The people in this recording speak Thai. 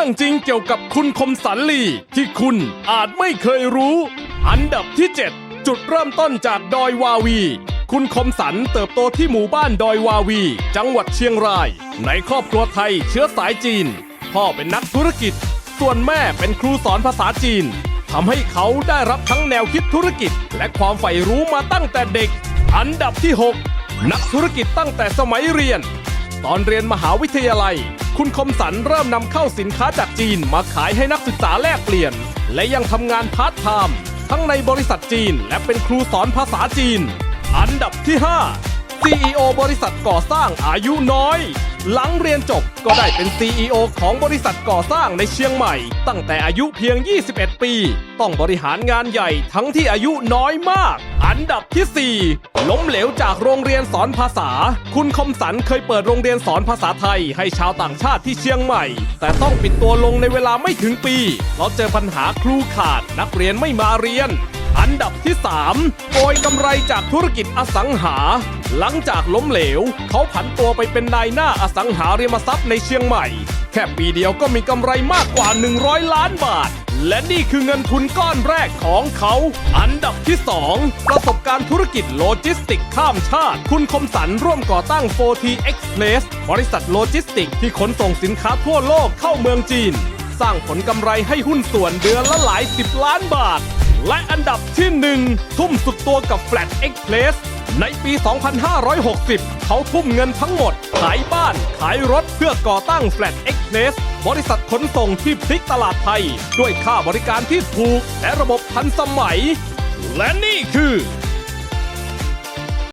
รื่องจริงเกี่ยวกับคุณคมสันลีที่คุณอาจไม่เคยรู้ อันดับที่ 7 จุดเริ่มต้นจากดอยวาวี คุณคมสันเติบโตที่หมู่บ้านดอยวาวี จังหวัดเชียงราย ในครอบครัวไทยเชื้อสายจีน พ่อเป็นนักธุรกิจ ส่วนแม่เป็นครูสอนภาษาจีนทำให้เขาได้รับทั้งแนวคิดธุรกิจ และความใฝ่รู้มาตั้งแต่เด็ก อันดับที่ 6 นักธุรกิจตั้งแต่สมัยเรียน ตอนเรียนมหาวิทยาลัย คุณคมสันเริ่มนำเข้าสินค้าจากจีนมาขายให้นักศึกษาแลกเปลี่ยน และยังทำงานพาร์ทไทม์ทั้งในบริษัทจีนและเป็นครูสอนภาษาจีน อันดับที่ 5 CEO บริษัทก่อสร้างอายุน้อย หลังเรียนจบก็ได้เป็น CEO ของบริษัทก่อสร้างในเชียงใหม่ ตั้งแต่อายุเพียง 21 ปี ต้องบริหารงานใหญ่ทั้งที่อายุน้อยมาก อันดับที่ 4 ล้มเหลวจากโรงเรียนสอนภาษา คุณคมสันเคยเปิดโรงเรียนสอนภาษาไทยให้ชาวต่างชาติที่เชียงใหม่ แต่ต้องปิดตัวลงในเวลาไม่ถึงปีเพราะเจอปัญหาครูขาดนักเรียนไม่มาเรียน อันดับที่ 3 โกยกำไรจากธุรกิจอสังหา หลังจากล้มเหลว เขาผันตัวไปเป็นนายหน้าอสังหาริมทรัพย์ในเชียงใหม่ แค่ปีเดียวก็มีกำไรมากกว่า 100 ล้านบาท และนี่คือเงินทุนก้อนแรกของเขา อันดับที่ 2 ประสบการณ์ธุรกิจโลจิสติกข้ามชาติ คุณคมสันร่วมก่อตั้ง 4T Express บริษัทโลจิสติกที่ขนส่งสินค้าทั่วโลกเข้าเมืองจีน สร้างผลกำไรให้หุ้นส่วนเดือนละหลายสิบล้านบาท และอันดับที่ 1 ทุ่มสุดตัวกับ Flat X Place ในปี 2560 เขาทุ่มเงินทั้งหมด ขายบ้าน ขายรถเพื่อก่อตั้ง Flat X Place บริษัทขนส่งที่พลิกตลาดไทย ด้วยค่าบริการที่ถูก และระบบทันสมัย และนี่คือ